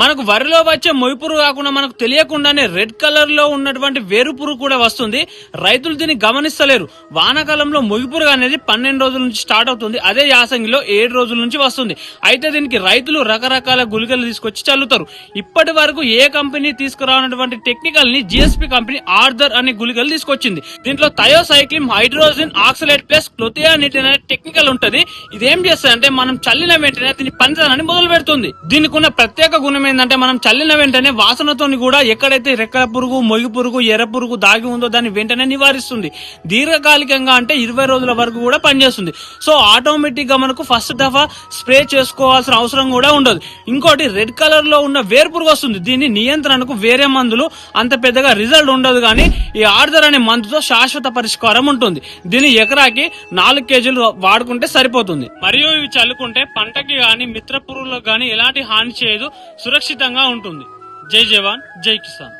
మనకు వరిలో వచ్చే మొయ్యి కాకుండా మనకు తెలియకుండానే రెడ్ కలర్లో ఉన్నటువంటి వేరు పురుగు కూడా వస్తుంది. రైతులు దీన్ని గమనిస్తలేరు. వానాకాలంలో మొయ్యి పురుగు అనేది పన్నెండు రోజుల నుంచి స్టార్ట్ అవుతుంది. అదే యాసంగిలో ఏడు రోజుల నుంచి వస్తుంది. అయితే దీనికి రైతులు రకరకాల గుళికలు తీసుకొచ్చి చల్లుతారు. ఇప్పటి వరకు ఏ కంపెనీ తీసుకురానటువంటి టెక్నికల్ని జిఎస్పి కంపెనీ ఆర్దర్ అనే గుళికలు తీసుకొచ్చింది. దీంట్లో thiocyclam hydrogen oxalate plus clothianidin అనే టెక్నికల్ ఉంటది. ఇది ఏం చేస్తుంది అంటే మనం చల్లిన వెంటనే దీని పనితనాన్ని మొదలు పెడుతుంది దీనికి ఉన్న ప్రత్యేక గుణం ఏంటంటే మనం చల్లిన వెంటనే వాసనతోని కూడా ఎక్కడైతే రెక్కల పురుగు మొగి పురుగు ఎర్ర పురుగు దాగి ఉందో దాన్ని వెంటనే నివారిస్తుంది. దీర్ఘకాలికంగా అంటే ఇరవై రోజుల వరకు కూడా పనిచేస్తుంది. సో ఆటోమేటిక్గా మనకు ఫస్ట్ దఫా స్ప్రే చేసుకోవాల్సిన అవసరం కూడా ఉండదు. ఇంకోటి రెడ్ కలర్లో ఉన్న వేరు పురుగు వస్తుంది. దీని నియంత్రణకు వేరే మందులు అంత పెద్దగా రిజల్ట్ ఉండదు కానీ ఈ ఆర్దర్ అనే మందుతో శాశ్వత పరిష్కారం ఉంటుంది. దీని ఎకరాకి నాలుగు కేజీలు వాడుకుంటే సరిపోతుంది. మరియు ఇవి చల్లుకుంటే పంటకి గాని మిత్ర పురుగులకు గాని ఎలాంటి హాని చేయదు. సురక్షితంగా ఉంటుంది. జై జవాన్ జై కిసాన్.